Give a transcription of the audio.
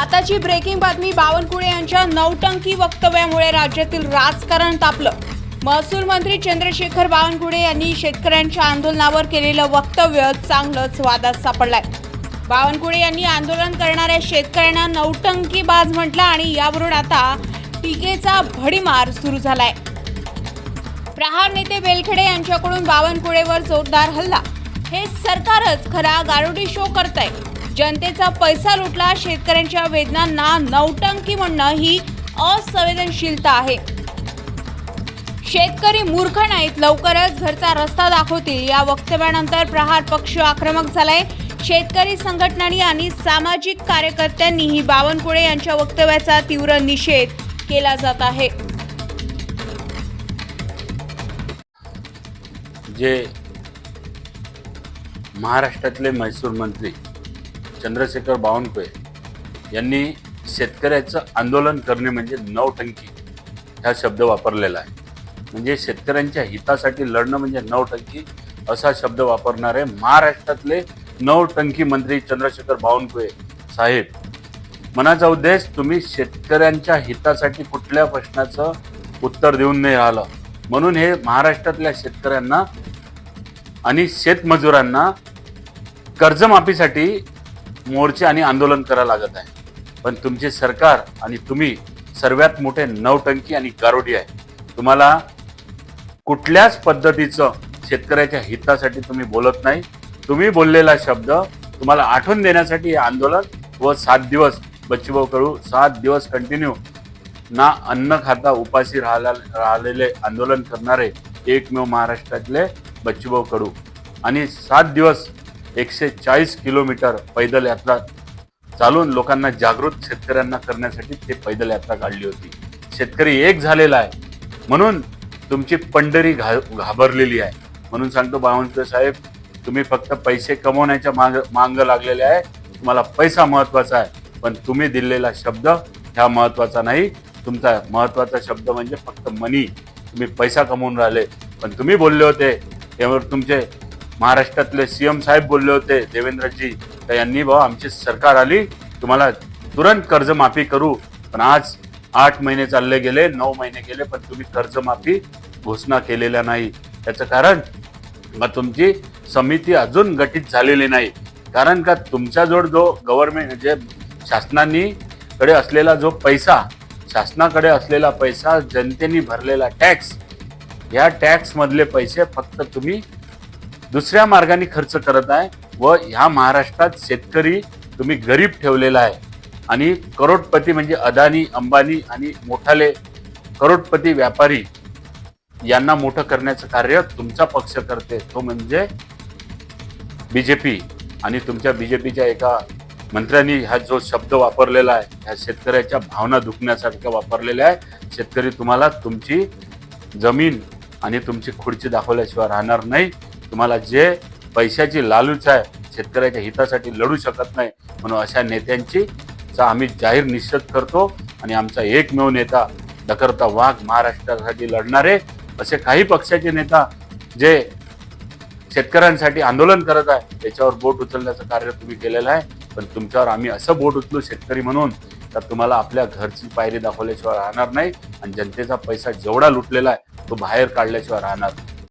आताची ब्रेकिंग बातमी बावनकुळे यांच्या नौटंकी वक्तव्यामुळे राज्यातील राजकारण तापलं. महसूल मंत्री चंद्रशेखर बावनकुळे यांनी शेतकऱ्यांच्या आंदोलनावर केलेलं वक्तव्य चांगलंच वादात सापडलंय. बावनकुळे यांनी आंदोलन करणाऱ्या शेतकऱ्यांना नौटंकी बाज म्हटलं आणि यावरून आता टीकेचा भडीमार सुरू झालाय. प्रहार नेते बेलखेडे यांच्याकडून बावनकुळेवर जोरदार हल्ला. हे सरकारच खरा गारुडी शो करतंय. जनतेचा पैसा लुटला शेतकऱ्यांच्या वेदनांना नौटंकी म्हणणं ही असंवेदनशीलता आहे. शेतकरी मूर्ख नाहीत लवकरच घरचा रस्ता दाखवतील. या वक्तव्यानंतर प्रहार पक्ष आक्रमक झालाय. शेतकरी संघटनांनी आणि सामाजिक कार्यकर्त्यांनीही बावनकुळे यांच्या वक्तव्याचा तीव्र निषेध केला जात आहे. जे महाराष्ट्रातले महसूल मंत्री चंद्रशेखर बावनकुळे यांनी शेतकऱ्याचं आंदोलन करणे म्हणजे नवटंकी हा शब्द वापरलेला आहे. म्हणजे शेतकऱ्यांच्या हितासाठी लढणं म्हणजे नवटंकी असा शब्द वापरणारे महाराष्ट्रातले नवटंकी मंत्री चंद्रशेखर बावनकुळे साहेब. मनाचा उद्देश तुम्ही शेतकऱ्यांच्या हितासाठी कुठल्या प्रश्नाचं उत्तर देऊन नाही राहिलं. म्हणून हे महाराष्ट्रातल्या शेतकऱ्यांना आणि शेतमजुरांना कर्जमाफीसाठी मोर्चे आणि आंदोलन करावं लागत आहे. पण तुमचे सरकार आणि तुम्ही सर्वात मोठे नवटंकी आणि गारोडी आहे. तुम्हाला कुठल्याच पद्धतीचं शेतकऱ्याच्या हितासाठी तुम्ही बोलत नाही. तुम्ही बोललेला शब्द तुम्हाला आठवण देण्यासाठी हे आंदोलन व सात दिवस बच्चूभाऊ करू सात दिवस कंटिन्यू ना अन्न खाता उपाशी राहिला राहिलेले आंदोलन करणारे एकमेव महाराष्ट्रातले बच्चूभाऊ कडू. आणि सात दिवस एकशे चाळीस किलोमीटर पैदल यात्रा चालून लोकांना जागृत शेतकऱ्यांना करण्यासाठी ते पैदल यात्रा काढली होती. शेतकरी एक झालेला आहे. म्हणून तुमची पंढरी घा घाबरलेली आहे. म्हणून सांगतो बावनकुळे साहेब तुम्ही फक्त पैसे कमवण्याच्या माग मांग लागलेले आहे. तुम्हाला पैसा महत्त्वाचा आहे. पण तुम्ही दिलेला शब्द ह्या महत्त्वाचा नाही. तुमचा महत्त्वाचा शब्द म्हणजे फक्त मनी तुम्ही पैसा कमवून राहिले. पण तुम्ही बोलले होते त्यावर तुमचे महाराष्ट्रातले सीएम साहेब बोलले होते देवेंद्रजी तर यांनी भाऊ आमची सरकार आली तुम्हाला तुरंत कर्जमाफी करू. पण आज आठ महिने चालले गेले नऊ महिने गेले पण तुम्ही कर्जमाफी घोषणा केलेल्या नाही. त्याचं कारण मग तुमची समिती अजून गठीत झालेली नाही. कारण का तुमच्याजवळ जो गव्हर्नमेंट जे शासनाने कडे असलेला जो पैसा शासनाकडे असलेला पैसा जनतेने भरलेला टॅक्स या टॅक्स मधले पैसे फक्त तुम्ही दुसऱ्या मार्गाने खर्च करत आहे व ह्या महाराष्ट्रात शेतकरी तुम्ही गरीब ठेवलेला आहे. आणि करोडपती म्हणजे अदानी अंबानी आणि मोठाले करोडपती व्यापारी यांना मोठं करण्याचं कार्य तुमचा पक्ष करते. तो म्हणजे बी जे पी आणि तुमच्या बी जे पीच्या एका मंत्र्यांनी हा जो शब्द वापरलेला आहे ह्या शेतकऱ्याच्या भावना दुखण्यासारख्या वापरलेल्या आहे. शेतकरी तुम्हाला तुमची जमीन आणि तुमची खुर्ची दाखवल्याशिवाय राहणार नाही. तुम्हाला जे पैशाची लालूच आहे शेतकऱ्याच्या हितासाठी लढू शकत नाही म्हणून अशा नेत्यांची चा आम्ही जाहीर निषेध करतो आणि आमचा एकमेव नेता डकरता वाघ महाराष्ट्रासाठी लढणारे असे काही पक्षाचे नेता जे शेतकऱ्यांसाठी आंदोलन करत आहे त्याच्यावर बोट उचलण्याचं कार्य तुम्ही केलेलं आहे. पण तुमच्यावर आम्ही असं बोट उचलू शेतकरी म्हणून तर तुम्हाला आपल्या घरची पायरी दाखवल्याशिवाय राहणार नाही आणि जनतेचा पैसा जेवढा लुटलेला आहे तो बाहेर काढल्याशिवाय राहणार